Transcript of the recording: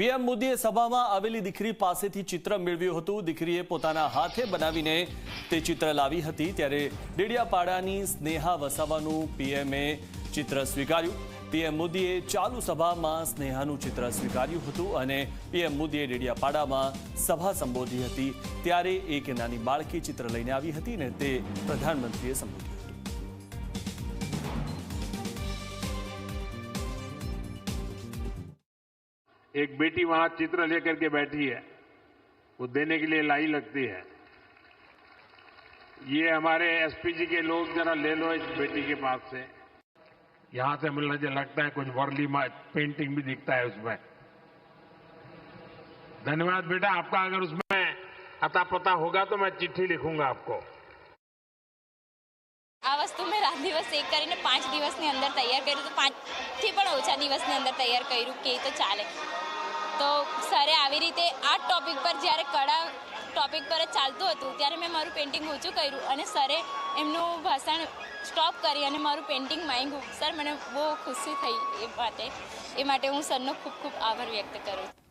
PM મોદીએ સભામાં આવેલી દીકરી પાસેથી ચિત્ર મેળવ્યું હતું. દીકરીએ પોતાના હાથે બનાવીને તે ચિત્ર લાવી હતી. ત્યારે ડેડિયાપાડાની સ્નેહા વસાવાનું પીએમએ ચિત્ર સ્વીકાર્યું. પીએમ મોદીએ ચાલુ સભામાં સ્નેહાનું ચિત્ર સ્વીકાર્યું હતું અને પીએમ મોદીએ ડેડિયાપાડામાં સભા સંબોધી હતી. ત્યારે એક નાની બાળકી ચિત્ર લઈને આવી હતી અને તે પ્રધાનમંત્રીએ સંબોધ્યું एक बेटी वहां चित्र लेकर के बैठी है वो देने के लिए लाई लगती है ये हमारे एसपीजी के लोग जरा ले लो इस बेटी के पास से यहां से मुझे लगता है कुछ वर्ली पेंटिंग भी दिखता है उसमें धन्यवाद बेटा आपका अगर उसमें अता पता होगा तो मैं चिट्ठी लिखूंगा आपको આ વસ્તુ મેં રાત દિવસ એક કરીને પાંચ દિવસની અંદર તૈયાર કર્યું તો પાંચથી પણ ઓછા દિવસની અંદર તૈયાર કર્યું કે તો ચાલે તો આવી રીતે આ ટોપિક પર જ્યારે કળા ટોપિક પર જ ચાલતું હતું, ત્યારે મેં મારું પેઇન્ટિંગ ઊંચું કર્યું અને સરે એમનું ભાષણ સ્ટોપ કરી અને મારું પેઇન્ટિંગ માંગ્યું. સર, મને બહુ ખુશી થઈ એ માટે. એ માટે હું સરનો ખૂબ ખૂબ આભાર વ્યક્ત કરું છું.